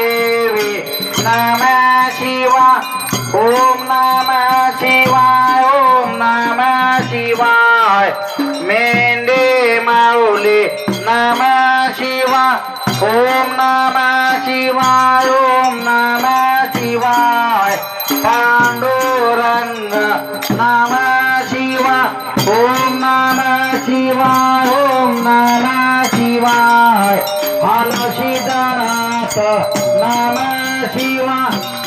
देवी नम शिवा ओम नम शिवाय ओम नम शिवाय। मेंढे माऊले नम शिवा ओम नम शिवाय ओम नम शिवाय। पांडुरंग नम शिवा ओम नम शिवाय ओम नम शिवाय। हलशिदनाथ शिवा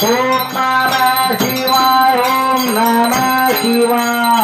ओम नमः शिवाय ओम नमः शिवाय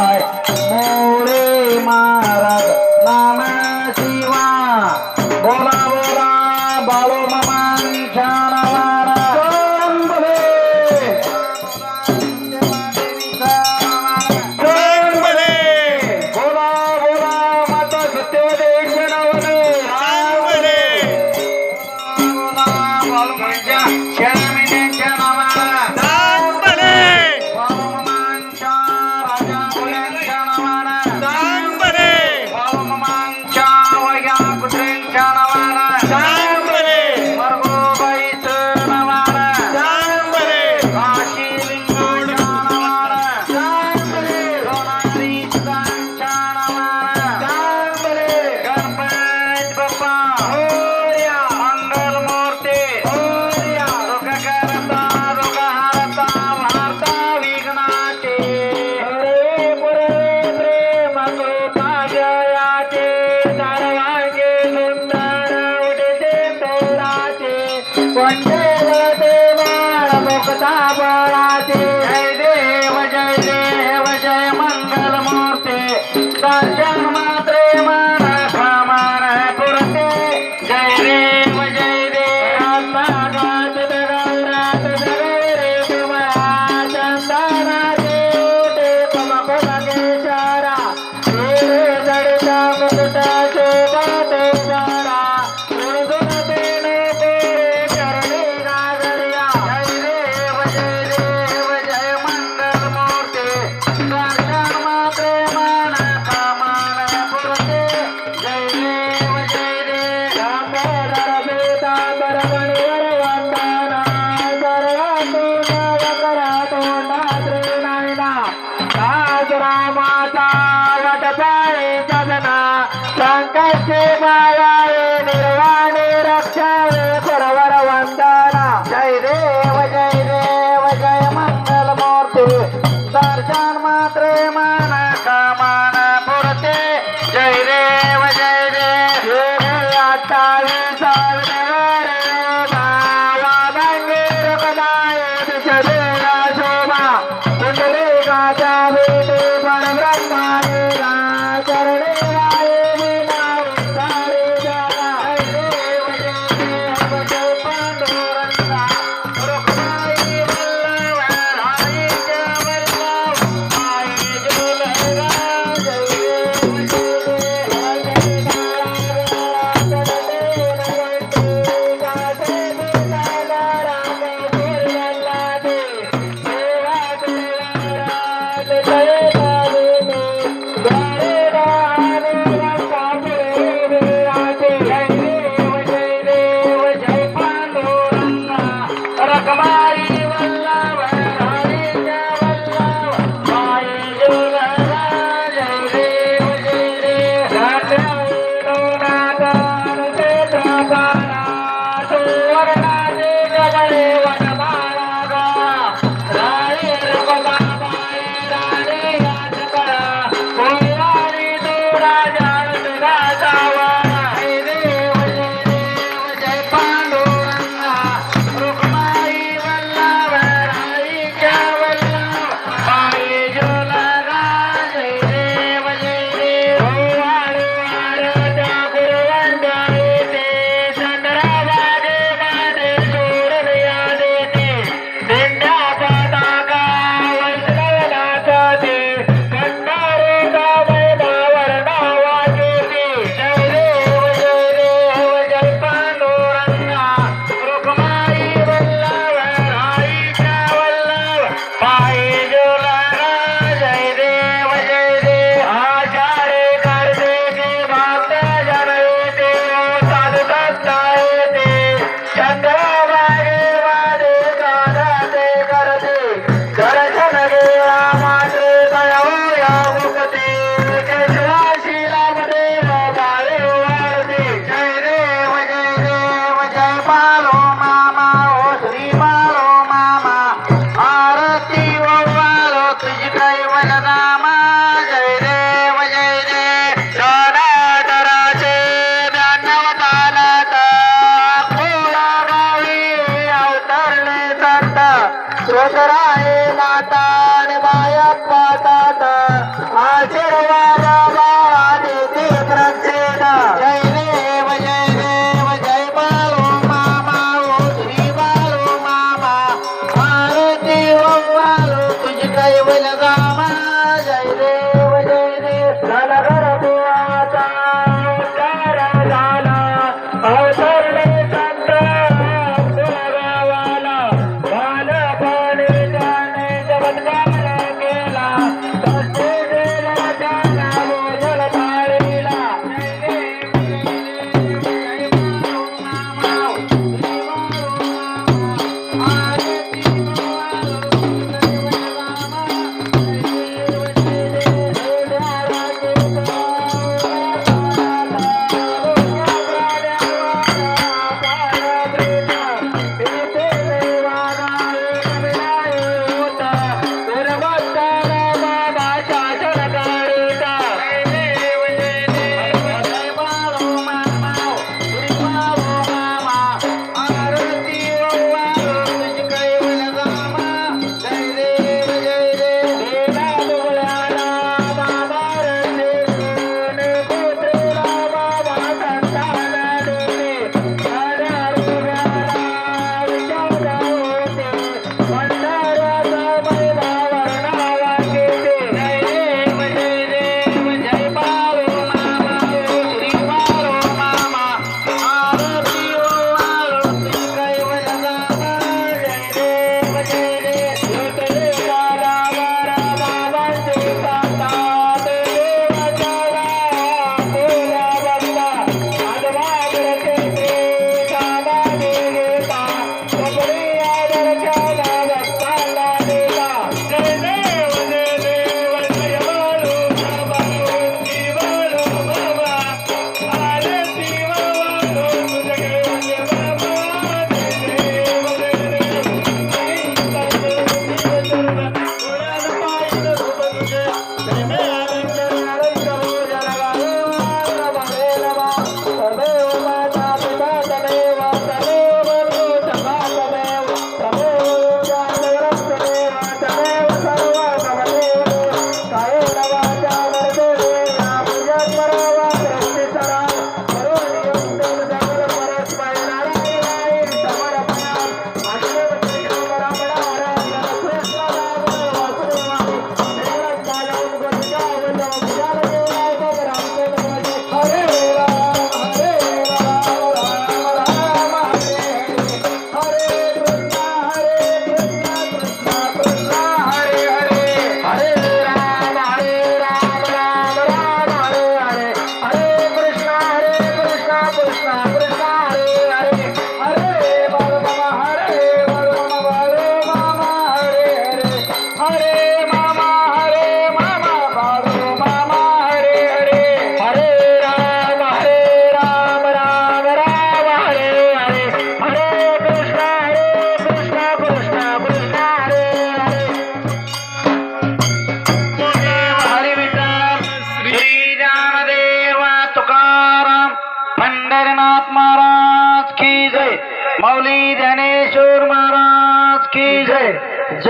சேரவாத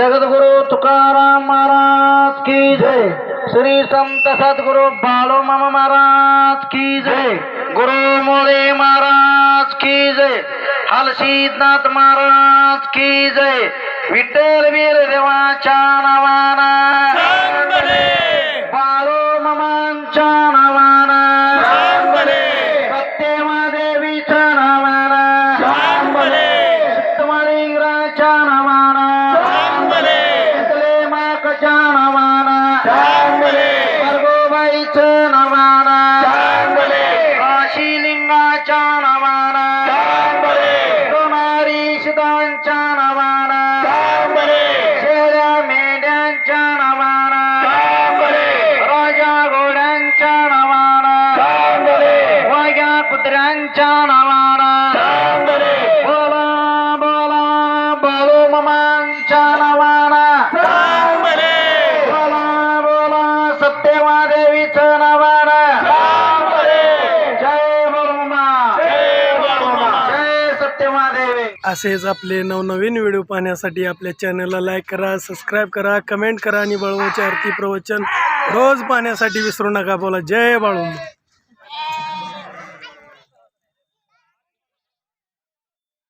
जगद्गुरु तुकाराम महाराज की जय। श्री संत सद्गुरु बाळू मामा महाराज की जय। गुरु मोळे महाराज की जय। हलसीनाथ महाराज की जय। विठ्ठल वीर देवाच्या नावाना। बाळू मामांच्या कुत्र्यांच्या नावाना बोला बोला बाळू मामांच्या नावाना बोला बोला सत्यमादेवीच नावाना जय बाळूमा जय सत्यमादेवी असेच आपले नवनवीन व्हिडिओ पाहण्यासाठी आपल्या चॅनलला लाईक करा सबस्क्राईब करा कमेंट करा आणि बाळूमाची आरती प्रवचन रोज पाहण्यासाठी विसरू नका. बोला जय बाळू